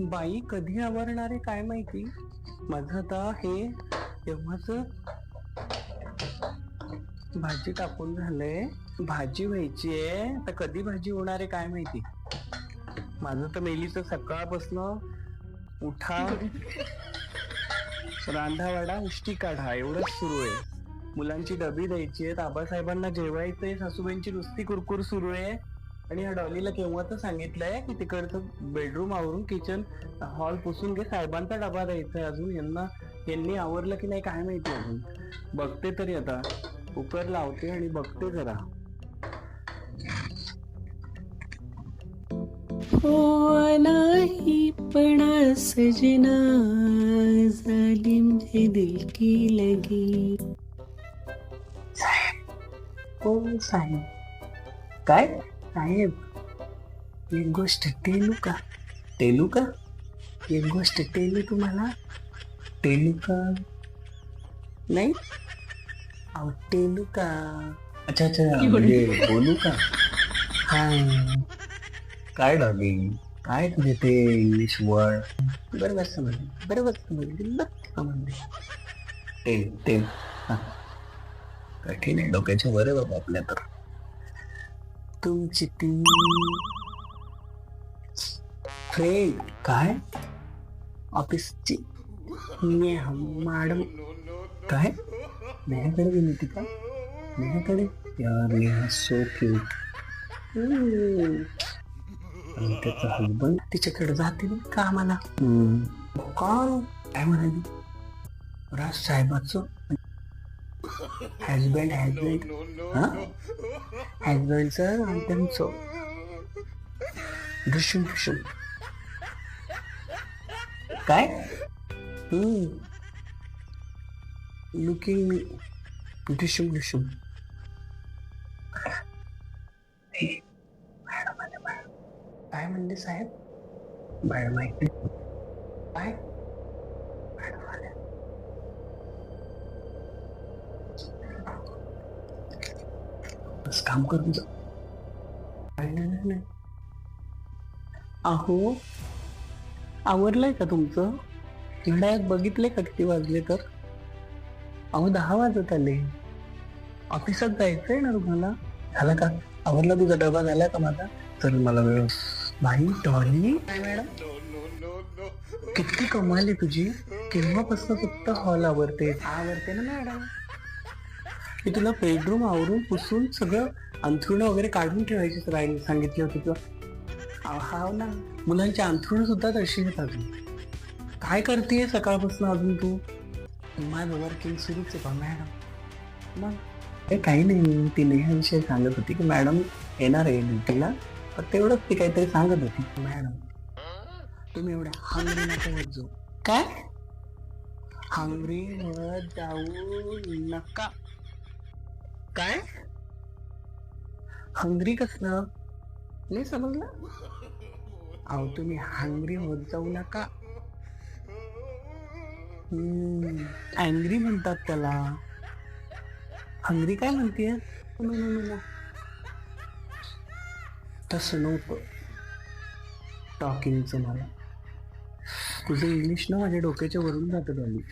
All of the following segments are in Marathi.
बाई कधी आवरणारे काय माहिती? माझं आता हे तेव्हाच भाजी टाकून झालंय. भाजी व्हायची आहे. तर कधी भाजी होणार आहे काय माहिती? माझं तर मेलीचं सकाळपासनं उठा रांधावाडा उष्टी काढा एवढंच सुरू आहे. मुलांची डबी द्यायची आहेत आबासाहेबांना जेवायचंय सासूबाईंची नुसती कुरकुर सुरू आहे. आणि ह्या डॉलीला केव्हा तर सांगितलंय की तिकडचं बेडरूम आवरून किचन हॉल पुसून घे. साहेबांचा डबा द्यायचा अजून. यांना यांनी आवरलं की नाही काय माहिती अजून. बघते तरी आता. कुकर लावते आणि बघते जरा. हो नाही पण सजना झाली मुझे दिल की लगी. हो साहेब. काय? साहेब एक गोष्ट टेलू का? टेलू का? एक गोष्ट टेलू तुम्हाला? टेलू का? नाही. अहो टेलू का? अच्छा अच्छा म्हणजे बोलू का? हा काय डॉगी काय तुझे ते इंग्लिश वर्ड? बरोबर समजले. बरोबर समजले. नक्की समजले टेल टेल हा. कठीण आहे. डोक्याच्या वर आहे बाबा आपल्या तर. तुमची ती. फ्रेंड काय? ऑफिसची? नेहा मॅडम. काय? नेहाकडे गेली होती का? नेहाकडे यार नेहा सो क्यूट आणि त्याचा हजबंड तिच्याकडे जाते ना कामाला. कॉल काय म्हणाली? राज साहेबाचं? हजबंड हजबंड हा हजबंड सर आणि त्यांचं ढुशून ढुशून काय लुकिंग ढुशूम ढुशूम काय म्हणले साहेब मॅडम ऐकले काय मॅडम आल्या. बस काम कर तुझं नाही, नाही, नाही, नाही. अहो आवरलंय का तुमचं? घड्याळात बघितले का किती वाजले तर? अहो दहा वाजत आले. ऑफिसात जायचंय ना तुम्हाला? झाला का? आवरला तुझा डबा? झाला का माझा? तर मला वेळ भाई डॉली. काय मॅडम? किती कमाल आहे तुझी. केव्हापासून फक्त हॉल आवरते आवरते ना मॅडम. मी तुला बेडरूम आवरून पुसून सगळं अंथरुणं वगैरे काढून ठेवायची सगळ्यांनी सांगितली होती तुला. हा ना. मुलांची अंथरुणं सुद्धा तशी आहेत अजून. काय करते सकाळपासून अजून तू? माझं किंग सुरूच आहे का मॅडम. मग? हे काही नाही ती नेहाविषयी सांगत होती की मॅडम येणार आहे ड्युटीला तर तेवढंच ती काहीतरी सांगत होती. मॅडम तुम्ही एवढ्या हंगरी नका होत जाऊ. काय? हंगरी जाऊ नका. काय? हंगरी कसलं? नाही समजलं? अहो तुम्ही हंगरी होत जाऊ नका. अँग्री म्हणतात त्याला. हंगरी काय म्हणतीये? तसं नव्हतं टॉकिंगचं मला. तुझं इंग्लिश ना माझ्या डोक्याच्या वरून जातं डॉली.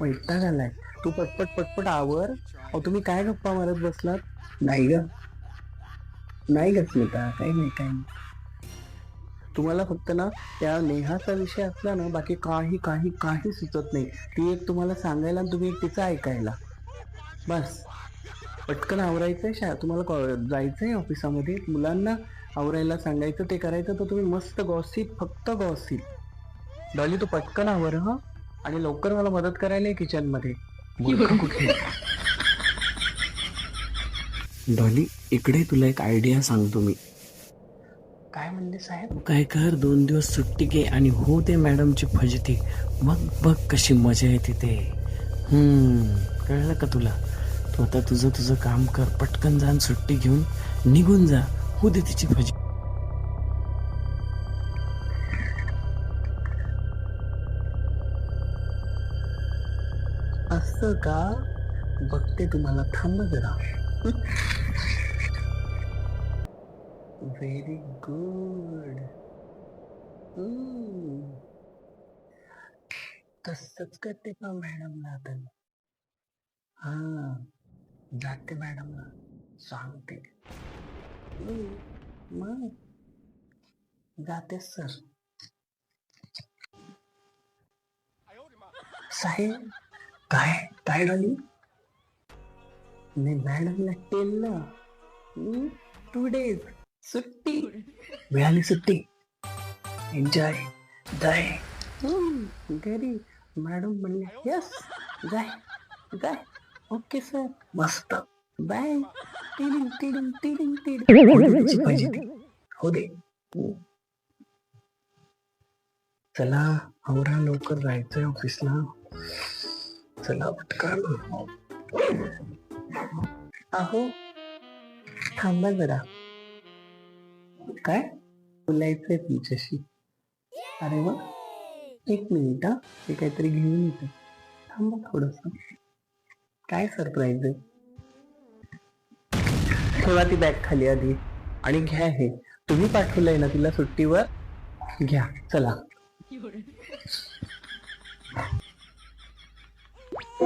वैताग आलाय तू पटपट पटपट आवर. अहो तुम्ही काय गप्पा मारत बसलात? नाही ग. नाही ग स्मिता काही नाही काही नाही. तुम्हाला फक्त ना त्या नेहाचा विषय असला ना बाकी काही काही काही सुचत नाही. ती एक तुम्हाला सांगायला आणि तुम्ही एक तिचं ऐकायला. बस. पटकन आवरायचंय शा तुम्हाला कॉ- जायचंय ऑफिसामध्ये. मुलांना आवरायला सांगायचं ते करायचं तर तुम्ही मस्त गॉसिप फक्त गॉसिप डॉली तू पटकन आवर हां. आणि लवकर मला मदत करायला किचनमध्ये डॉली इकडे तुला एक आयडिया सांगतो मी. काय म्हणले साहेब? काय कर दोन दिवस सुट्टी घे आणि हो ते मॅडमची फजती. मग बघ कशी मजा येते ते. हम्म कळलं का तुला? तू आता तुझं तुझं काम कर पटकन जाऊन सुट्टी घेऊन निघून जा. हो दे तिची फजी होतं का? बघते तुम्हाला. थांब जरा. व्हेरी गुड हम्म. तसंच करते का मॅडमला आता हा. जाते मॅडमला सांगते. Hmm. मग? जाते सर साहेब काय काय झाली? मी मॅडमला टेललं टू डेज सुट्टी. मिळाली सुट्टी. एन्जॉय जाय. घरी. मॅडम म्हणले यस जाय जाय. ओके सर मस्त. बाय टिडिंग टिडिंग टिडिंग टिडिंग पाहिजे ती हो दे. चला आवरा लवकर जायचंय ऑफिसला चला. पटकन अहो थांबा जरा. काय? बोलायचंय तुमच्याशी. अरे वा. एक मिनिट हा. ते काहीतरी घेऊन येते. थांबा थोडस. काय सरप्राईज आहे? ठेवा ती बॅग खाली आधी. आणि घ्या हे. तुम्ही पाठवलंय ना तिला सुट्टीवर? घ्या. चला.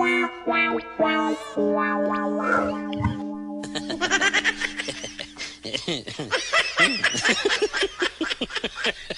Ha ha ha.